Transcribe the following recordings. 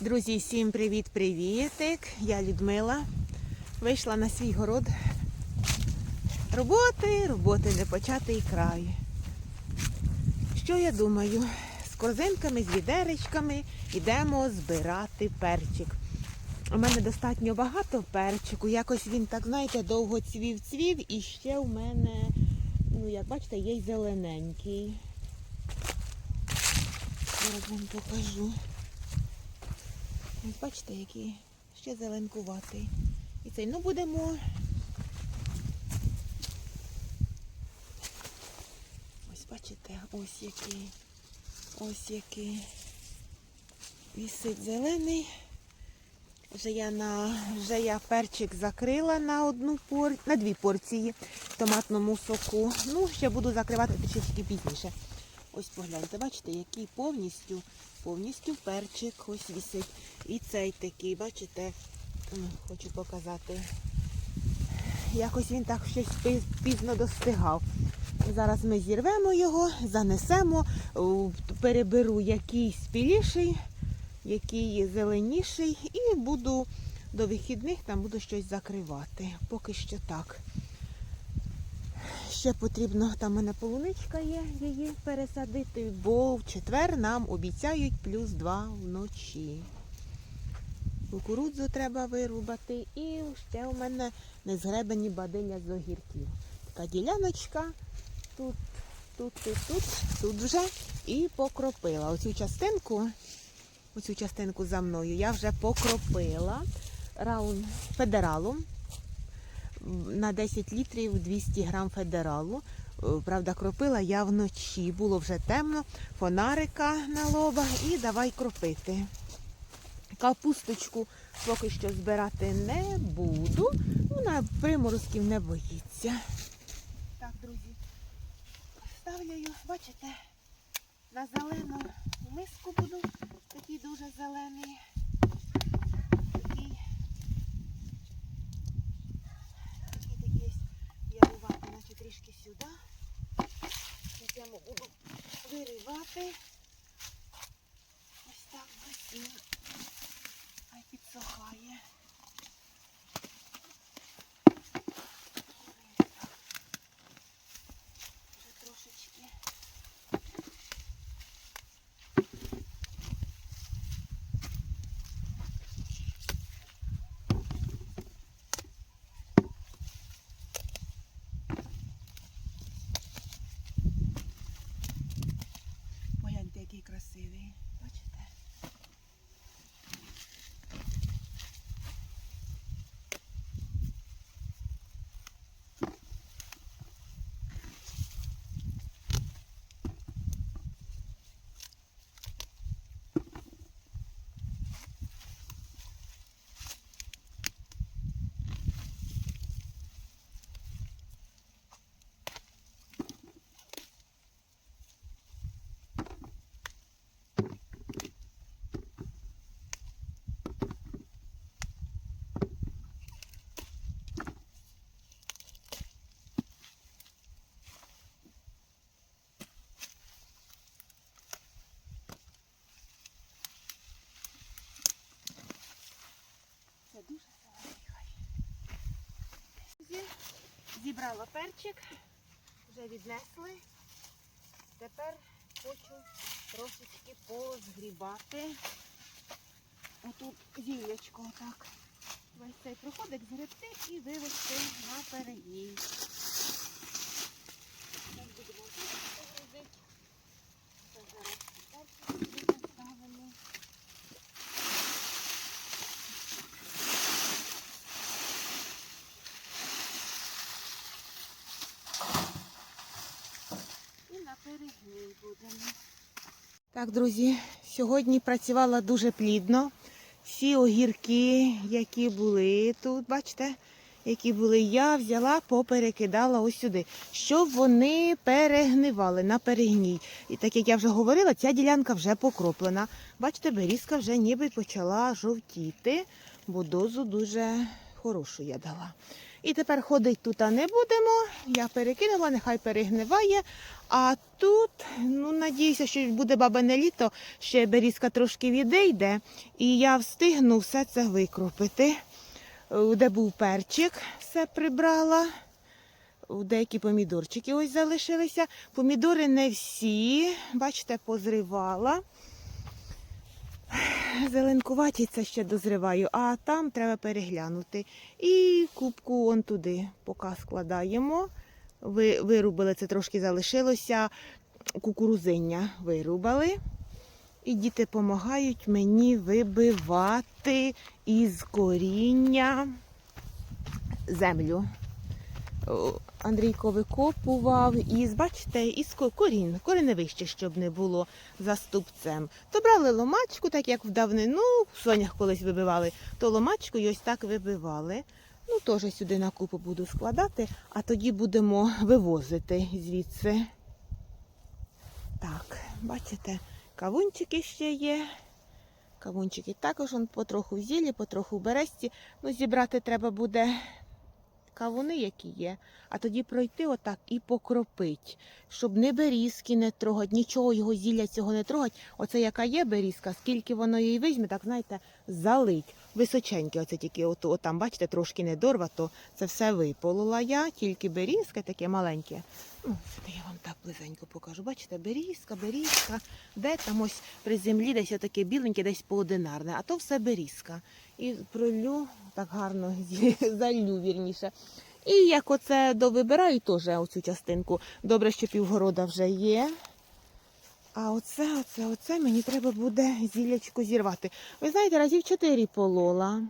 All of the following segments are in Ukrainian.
Друзі, всім привіт-привітик! Я Людмила. Вийшла на свій город. Роботи, роботи не початий край. Що я думаю? З корзинками, з відеречками йдемо збирати перчик. У мене достатньо багато перчику. Якось він, так знаєте, довго цвів-цвів і ще у мене, ну як бачите, є й зелененький. Зараз вам покажу. Ось бачите, який ще зеленкуватий. І цей, ну будемо. Ось бачите, ось який. Ось який. Вісить зелений. Вже я на вже я перчик закрила на одну пор... на дві порції томатному соку. Ну, ще буду закривати трішечки пізніше. Ось погляньте, бачите, який повністю, повністю перчик ось вісить. І цей такий, бачите, хочу показати. Якось він так щось пізно достигав. Зараз ми зірвемо його, занесемо, переберу який спіліший, який зеленіший, і буду до вихідних там буду щось закривати. Поки що так. Ще потрібно, там у мене полуничка є, її пересадити, бо в четвер нам обіцяють плюс 2 вночі. Кукурудзу треба вирубати і ще у мене незгребені бадилля з огірків. Така діляночка тут, тут, тут, тут, тут вже і покропила. Оцю частинку, оцю частинку за мною я вже покропила раун федералом на 10 літрів 200 грам федералу. Е, Правда, кропила я вночі. Було вже темно, фонарика на лоба і давай кропити. Капусточку поки що збирати не буду. Вона приморозків не боїться. Так, друзі, ставляю, бачите, на зелену миску буду. Такий дуже зелений. coffee. Зібрала перчик, вже віднесли. Тепер хочу трошечки позгрібати. Отут зілячко так. Весь цей проходик згребти і вивести на перегній. Так будемо тут погрузити. Це зараз перчик поставимо. і на перегній будемо. Так, друзі, сьогодні працювала дуже плідно. Всі огірки, які були тут, бачите, які були, я взяла, поперекидала ось сюди, щоб вони перегнивали на перегній. І так як я вже говорила, ця ділянка вже покроплена. Бачите, берізка вже ніби почала жовтіти, бо дозу дуже хорошу я дала. І тепер ходить тут не будемо. Я перекинула, нехай перегниває. А тут, ну, надіюся, що буде бабине літо, ще берізка трошки відійде, і я встигну все це викропити. Де був перчик, все прибрала. Деякі помідорчики ось залишилися. Помідори не всі, бачите, позривала. Зеленкуваті це ще дозриваю, а там треба переглянути. І кубку он туди поки складаємо. Ви, вирубали це трошки залишилося. Кукурузиння вирубали. І діти допомагають мені вибивати із коріння землю. Андрійко викопував із, бачите, із ко- корін, кореневище, щоб не було за ступцем. То брали ломачку, так як в давнину в сонях колись вибивали, то ломачку і ось так вибивали. Ну, теж сюди на купу буду складати, а тоді будемо вивозити звідси. Так, бачите, кавунчики ще є. Кавунчики також потроху в зілі, потроху в бересті. Ну, зібрати треба буде кавуни, які є, а тоді пройти отак і покропить, щоб не берізки не трогать, нічого його зілля цього не трогать. Оце яка є берізка, скільки воно її візьме, так знаєте, залить. Височеньке, оце тільки от, от там, бачите, трошки не дорвато. Це все виполола я, тільки берізка таке маленьке. Ну, я вам так близенько покажу. Бачите, берізка, берізка, де там ось при землі десь отаке біленьке, десь поодинарне, а то все берізка. І пролю так гарно залю вірніше. І як оце довибираю теж оцю частинку. Добре, що півгорода вже є. А оце, оце, оце мені треба буде зілячку зірвати. Ви знаєте, разів чотири полола.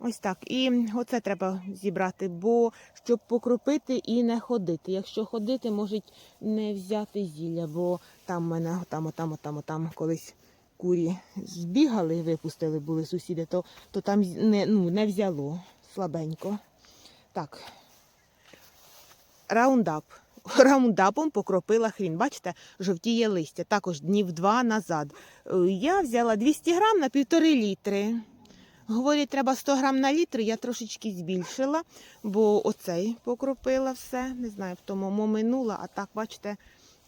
Ось так. І оце треба зібрати, бо щоб покропити і не ходити. Якщо ходити, можуть не взяти зілля, бо там в мене там, отам, отам, отам колись курі збігали випустили були сусіди, то, то там не, ну, не взяло слабенько. Так. Раундап. Раундапом покропила хрін. Бачите, жовтіє листя. Також днів два назад. Е, Я взяла 200 грам на півтори літри. Говорять, треба 100 грам на літр, я трошечки збільшила, бо оцей покропила все. Не знаю, в тому минула, а так, бачите,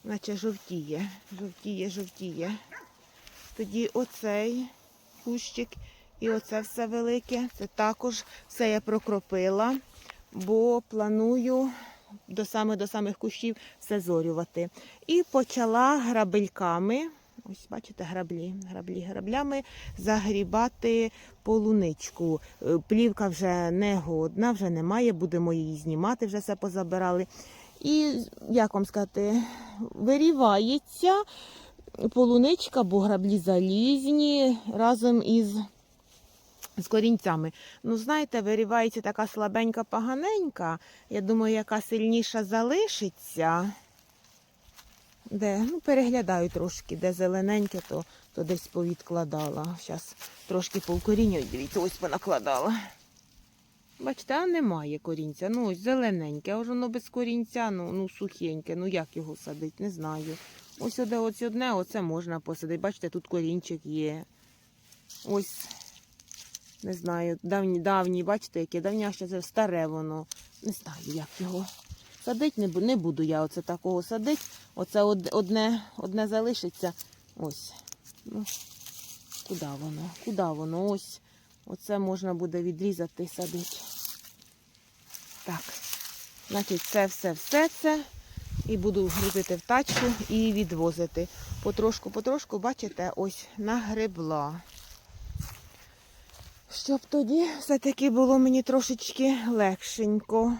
наче жовтіє. Жовтіє, жовтіє. Тоді оцей кущик і оце все велике. Це також все я прокропила, бо планую до самих до самих кущів все зорювати. І почала грабельками. Ось бачите, граблі, граблі, граблями загрібати полуничку. Е, Плівка вже не годна, вже немає, будемо її знімати, вже все позабирали. І, як вам сказати, вирівається полуничка, бо граблі залізні разом із з корінцями. Ну, знаєте, вирівається така слабенька, поганенька. Я думаю, яка сильніша залишиться. Де? Ну, переглядаю трошки, де зелененьке, то, то десь повідкладала. Зараз трошки повкорінюю, дивіться, ось понакладала. Бачите, а немає корінця. Ну, ось зелененьке, а воно без корінця, ну, ну сухеньке. Ну як його садити, не знаю. Ось оде, ось одне, оце можна посадити. Бачите, тут корінчик є. Ось, не знаю, давні, давні, бачите, яке давняще, це старе воно. Не знаю, як його. Садити не, не буду я оце такого садити. Оце одне, одне залишиться. Ось. Ну, куди воно? Куди воно? Ось. Оце можна буде відрізати і садити. Так. Значить, це все, все це. І буду грузити в тачку і відвозити. Потрошку, потрошку, бачите, ось нагребла. Щоб тоді все-таки було мені трошечки легшенько.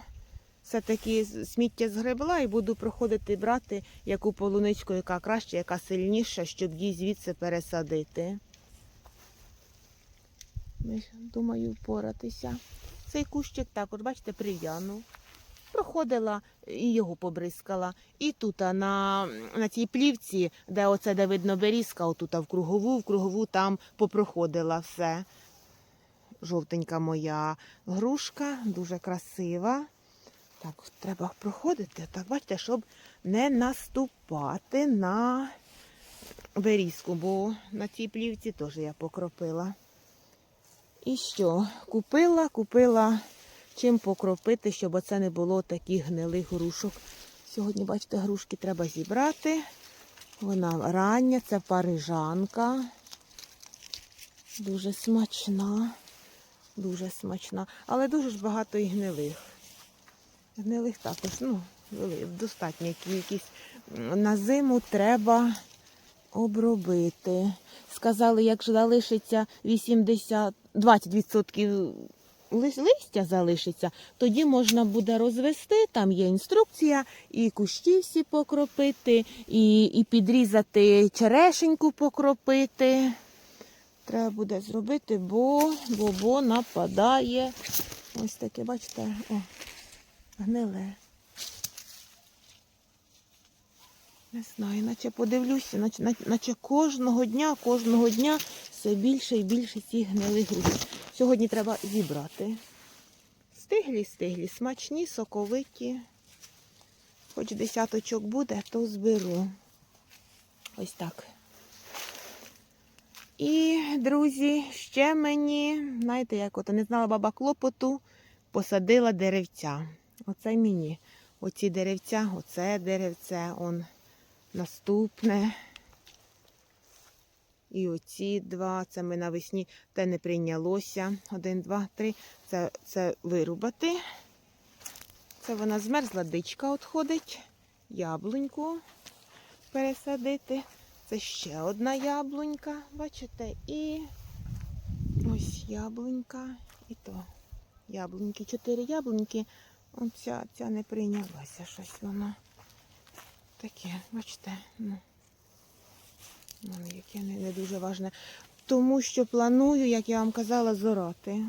Все-таки сміття згребла і буду проходити брати яку полуничку, яка краще, яка сильніша, щоб її звідси пересадити. Думаю, впоратися. Цей кущик також, бачите, прив'янув. Проходила і його побризкала. І тут на, на цій плівці, де оце де видно берізка, отут в кругову, в кругову там попроходила все. Жовтенька моя грушка, дуже красива. Так, треба проходити, так бачите, щоб не наступати на берізку, бо на цій плівці теж я покропила. І що? Купила, купила чим покропити, щоб оце не було таких гнилих грушок. Сьогодні, бачите, грушки треба зібрати. Вона рання, це парижанка. Дуже смачна. Дуже смачна. Але дуже ж багато і гнилих. Гнилих також, ну, достатня кількість. На зиму треба обробити. Сказали, якщо залишиться 80, 20% лис- листя залишиться, тоді можна буде розвести. Там є інструкція, і кущі всі покропити, і, і підрізати черешеньку покропити. Треба буде зробити, бо, бо, бо нападає. Ось таке, бачите, о, гниле. Не знаю, наче подивлюся, наче, наче- кожного дня, кожного дня все більше і більше цих гнилих груш. Сьогодні треба зібрати. Стиглі, стиглі, смачні, соковиті. Хоч десяточок буде, то зберу. Ось так. І, друзі, ще мені, знаєте, як ото не знала баба клопоту, посадила деревця. Оце мені. Оці деревця, оце деревце, он наступне. І оці два, це ми навесні те не прийнялося. Один, два, три. Це, це вирубати. Це вона змерзла, дичка відходить. Яблуньку пересадити. Це ще одна яблунька, бачите? І ось яблунька. І то яблуньки, чотири яблуньки. Оця ця не прийнялася щось воно. Таке, бачите, ну, ну яке не, не дуже важне. Тому що планую, як я вам казала, зорати.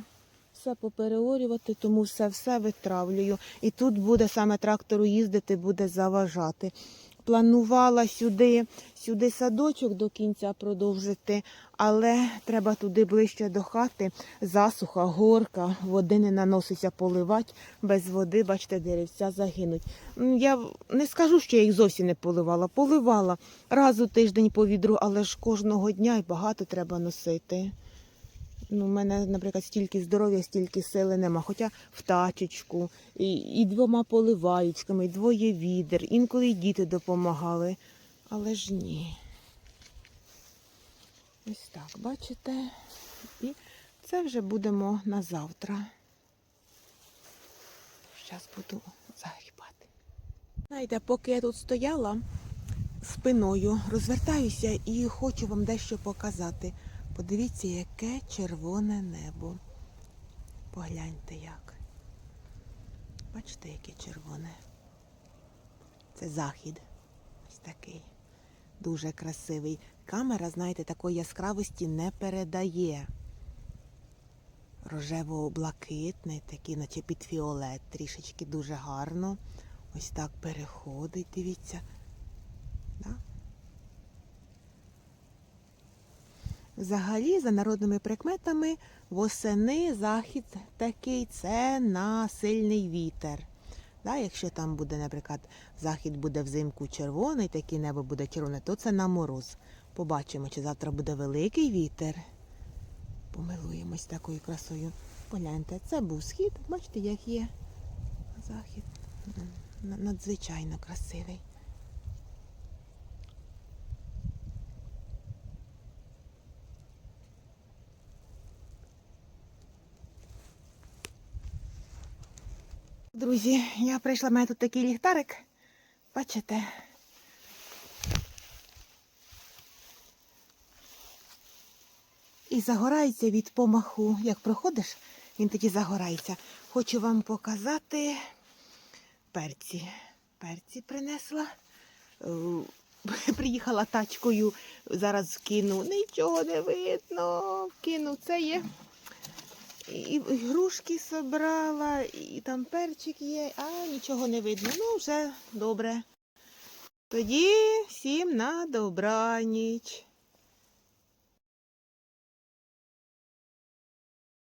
Все попереорювати, тому все-все витравлюю. І тут буде саме трактору їздити, буде заважати. Планувала сюди, сюди садочок до кінця продовжити, але треба туди ближче до хати. Засуха, горка, води не наноситься поливати. Без води, бачите, деревця загинуть. Я не скажу, що я їх зовсім не поливала. Поливала раз у тиждень по відру, але ж кожного дня і багато треба носити. Ну, у мене, наприклад, стільки здоров'я, стільки сили нема. Хоча в тачечку, і, і двома поливаючками, і двоє відер. Інколи й діти допомагали. Але ж ні. Ось так, бачите? І це вже будемо на завтра. Зараз буду загрібати. Знаєте, поки я тут стояла спиною, розвертаюся і хочу вам дещо показати. Подивіться, яке червоне небо. Погляньте як. Бачите, яке червоне. Це захід. Ось такий. Дуже красивий. Камера, знаєте, такої яскравості не передає. Рожево-блакитний, такий, наче під фіолет, трішечки дуже гарно. Ось так переходить, дивіться. Да? Взагалі, за народними прикметами, восени захід такий це на сильний вітер. Да, якщо там буде, наприклад, захід буде взимку червоний, таке небо буде червоне, то це на мороз. Побачимо, чи завтра буде великий вітер. Помилуємось такою красою. Погляньте, це був схід, бачите, як є захід. Надзвичайно красивий. Друзі, я прийшла, в мене тут такий ліхтарик. Бачите? І загорається від помаху. Як проходиш, він тоді загорається. Хочу вам показати перці. Перці принесла. Е, Приїхала тачкою, зараз кину. Нічого не видно. Кину. Це є і грушки собрала, і там перчик є, а нічого не видно. Ну, вже добре. Тоді всім на добраніч.